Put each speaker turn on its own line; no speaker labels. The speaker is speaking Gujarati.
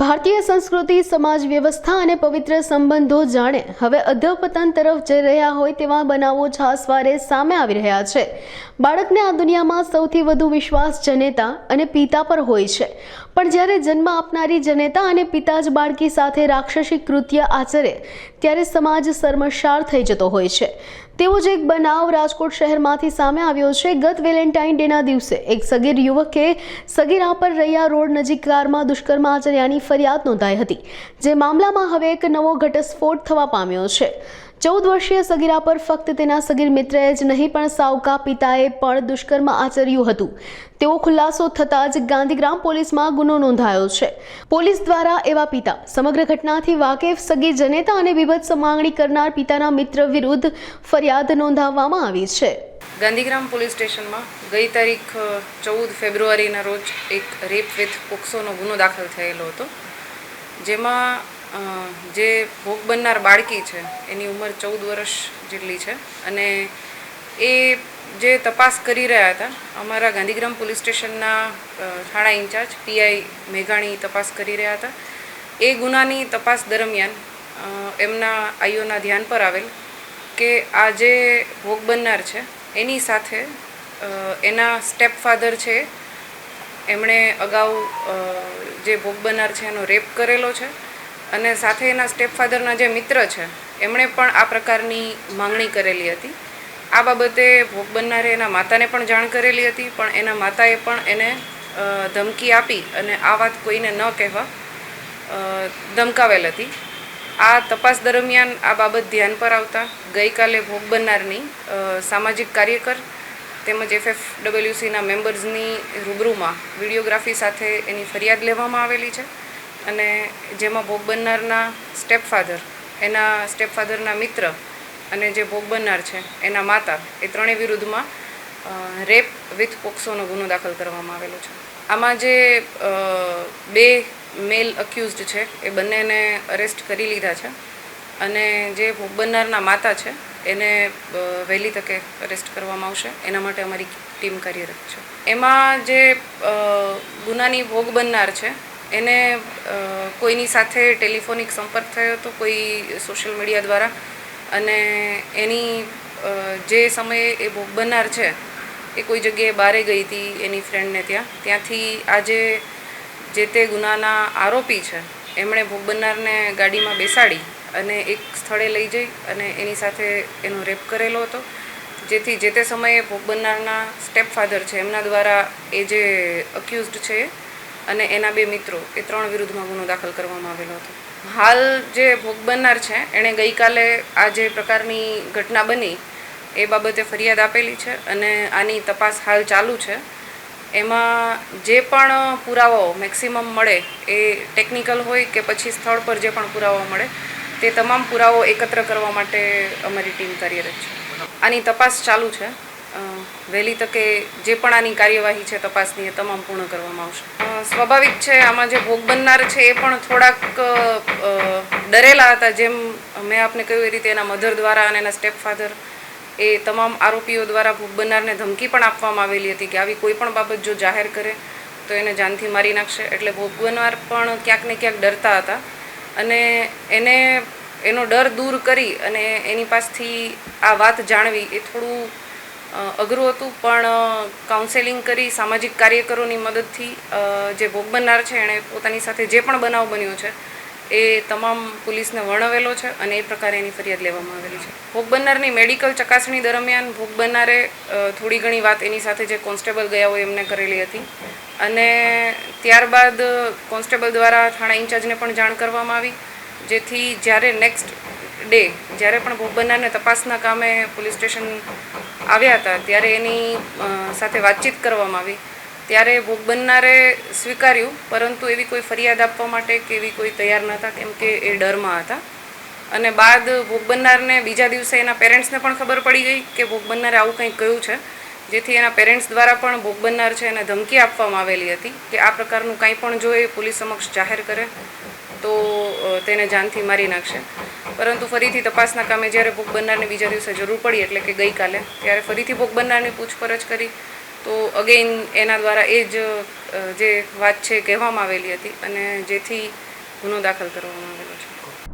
ભારતીય સંસ્કૃતિ, સમાજ વ્યવસ્થા અને પવિત્ર સંબંધો જાણે હવે અધપતન તરફ જઈ રહ્યા હોય તેવા બનાવો છાસવારે સામે આવી રહ્યા છે. બાળકને આ દુનિયામાં સૌથી વધુ વિશ્વાસ જનેતા અને પિતા પર હોય છે. પણ જ્યારે જન્મ આપનારી જનેતા અને પિતા જ બાળકી સાથે રાક્ષસી કૃત્ય આચરે ત્યારે સમાજ શર્મશાર થઈ જતો હોય છે. તેવો જ એક બનાવ રાજકોટ શહેરમાંથી સામે આવ્યો છે. ગત વેલેન્ટાઇન ડેના દિવસે એક સગીર યુવકે સગીરા પર રૈયા રોડ નજીક કારમાં દુષ્કર્મ આચર્યાની ફરિયાદ નોંધાઈ હતી. જે મામલામાં હવે એક નવો ઘટસ્ફોટ થવા પામ્યો છે. ચૌદ વર્ષીય સગીરા પર ફક્ત તેના સગીર મિત્રએ જ નહીં, પણ સાવકા પિતાએ પણ દુષ્કર્મ આચર્યું હતું. તેવો ખુલાસો થતાં જ ગાંધીગ્રામ પોલીસમાં ગુનો નોંધાયો છે. પોલીસ દ્વારા એવા પિતા, સમગ્ર ઘટનાથી વાકેફ સગીર જનેતા અને વિભત્સ માંગણી કરનાર પિતાના મિત્ર વિરુદ્ધ ફરિયાદ નોંધાવવામાં આવી છે.
ગાંધીગ્રામ પોલીસ સ્ટેશનમાં ગઈ તારીખ ચૌદ ફેબ્રુઆરીના રોજ એક રેપ વિથ પોક્સોનો ગુનો દાખલ થયેલો હતો. જેમાં જે ભોગ બનનાર બાળકી છે, એની ઉંમર ચૌદ વર્ષ જેટલી છે. અને એ જે તપાસ કરી રહ્યા હતા, અમારા ગાંધીગ્રામ પોલીસ સ્ટેશનના થાણા ઇન્ચાર્જ પીઆઈ મેઘાણી તપાસ કરી રહ્યા હતા. એ ગુનાની તપાસ દરમિયાન એમના આઈઓના ધ્યાન પર આવેલ કે આ જે ભોગ બનનાર છે, એની સાથે એના સ્ટેપ ફાધર છે, એમણે અગાઉ જે ભોગ બનનાર છે, એનો રેપ કરેલો છે. અને સાથે એના સ્ટેપ ફાધરના જે મિત્ર છે, એમણે પણ આ પ્રકારની માંગણી કરેલી હતી. આ બાબતે ભોગ બનનારે એના માતાને પણ જાણ કરેલી હતી, પણ એના માતાએ પણ એને ધમકી આપી અને આ વાત કોઈને ન કહેવા ધમકાવેલ હતી. આ તપાસ દરમિયાન આ બાબત ધ્યાન પર આવતા ગઈકાલે ભોગ બનનારની સામાજિક કાર્યકર તેમજ એફએફ ડબલ્યુસીના મેમ્બર્સની રૂબરૂમાં વિડીયોગ્રાફી સાથે એની ફરિયાદ લેવામાં આવેલી છે. અને જેમાં ભોગ બનનારના સ્ટેપ ફાધર એના સ્ટેપ ફાધરના મિત્ર અને જે ભોગ બનનાર છે, એના માતા, એ ત્રણેય વિરુદ્ધમાં રેપ વિથ પોક્સોનો ગુનો દાખલ કરવામાં આવેલો છે. આમાં જે બે મેલ અક્યુઝડ છે, એ બંનેને અરેસ્ટ કરી લીધા છે અને જે ભોગ બનનારના માતા છે, એને વહેલી તકે અરેસ્ટ કરવામાં આવશે. એના માટે અમારી ટીમ કાર્યરત છે. એમાં જે ગુનાની ભોગ બનનાર છે એને કોઈની સાથે ટેલિફોનિક સંપર્ક થયો હતો કોઈ સોશિયલ મીડિયા દ્વારા અને એની જે સમયે એ ભોગ બનનાર છે, એ કોઈ જગ્યાએ બારે ગઈ હતી એની ફ્રેન્ડને ત્યાં. ત્યાંથી આજે જે તે ગુનાના આરોપી છે, એમણે ભોગ બનનારને ગાડીમાં બેસાડી અને એક સ્થળે લઈ જઈ અને એની સાથે એનો રેપ કરેલો હતો. જેથી જે તે સમયે ભોગ બનનારના સ્ટેપ ફાધર છે, એમના દ્વારા એ જે અક્યુઝડ છે અને એના બે મિત્રો એ ત્રણ વિરુદ્ધમાં ગુનો દાખલ કરવામાં આવેલો હતો. હાલ જે ભોગ બનનાર છે, એણે ગઈકાલે આ જે પ્રકારની ઘટના બની, એ બાબતે ફરિયાદ આપેલી છે અને આની તપાસ હાલ ચાલુ છે. એમાં જે પણ પુરાવાઓ મેક્સિમમ મળે, એ ટેકનિકલ હોય કે પછી સ્થળ પર જે પણ પુરાવાઓ મળે, તે તમામ પુરાવો એકત્ર કરવા માટે અમારી ટીમ કાર્યરત છે. આની તપાસ ચાલુ છે. વહેલી તકે જે પણ આની કાર્યવાહી છે તપાસની એ તમામ પૂર્ણ કરવામાં આવશે. સ્વાભાવિક છે, આમાં જે ભોગ બનનાર છે એ પણ થોડાક ડરેલા હતા. જેમ મેં આપને કહ્યું એ રીતે એના મધર દ્વારા અને એના સ્ટેપ ફાધર એ તમામ આરોપીઓ દ્વારા ભોગ બનનારને ધમકી પણ આપવામાં આવેલી હતી કે આવી કોઈ પણ બાબત જો જાહેર કરે, તો એને જાનથી મારી નાખશે. એટલે ભોગ બનનાર પણ ક્યાંક ને ક્યાંક ડરતા હતા. અને એને, એનો ડર દૂર કરી અને એની પાસથી આ વાત જાણવી એ થોડું અઘરું હતું, પણ કાઉન્સેલિંગ કરી સામાજિક કાર્યકરોની મદદથી જે ભોગ બનનાર છે, એણે પોતાની સાથે જે પણ બનાવ બન્યો છે, એ તમામ પોલીસને વર્ણવેલો છે અને એ પ્રકારે એની ફરિયાદ લેવામાં આવેલી છે. ભોગ બનનારની મેડિકલ ચકાસણી દરમિયાન ભોગ બનનારે થોડી ઘણી વાત એની સાથે જે કોન્સ્ટેબલ ગયા હોય એમને કરેલી હતી અને ત્યારબાદ કોન્સ્ટેબલ દ્વારા થાણા ઇન્ચાર્જને પણ જાણ કરવામાં આવી, જેથી જ્યારે નેક્સ્ટ ડે જ્યારે પણ ભોગ બનનારને તપાસના કામે પોલીસ સ્ટેશન આવ્યા હતા, ત્યારે એની સાથે વાતચીત કરવામાં આવી. ત્યારે ભોગ બનનારે સ્વીકાર્યું, પરંતુ એવી કોઈ ફરિયાદ આપવા માટે કે એવી કોઈ તૈયાર નહોતા, કેમ કે એ ડરમાં હતા. અને બાદ ભોગ બનનારને બીજા દિવસે એના પેરેન્ટ્સને પણ ખબર પડી ગઈ કે ભોગ બનનારે આવું કંઈક કહ્યું છે. જેથી એના પેરેન્ટ્સ દ્વારા પણ ભોગ બનનાર છે એને ધમકી આપવામાં આવેલી હતી કે આ પ્રકારનું કાંઈ પણ જો એ પોલીસ સમક્ષ જાહેર કરે, તો તેને જાનથી મારી નાખશે. પરંતુ ફરીથી તપાસના કામે જ્યારે ભોગ બનનારને બીજા દિવસે જરૂર પડી, એટલે કે ગઈકાલે, ત્યારે ફરીથી ભોગ બનનારની પૂછપરછ કરી, તો અગેઇન એના દ્વારા એ જ જે વાત છે કહેવામાં આવેલી હતી અને જેથી ગુનો દાખલ કરવામાં આવેલો છે.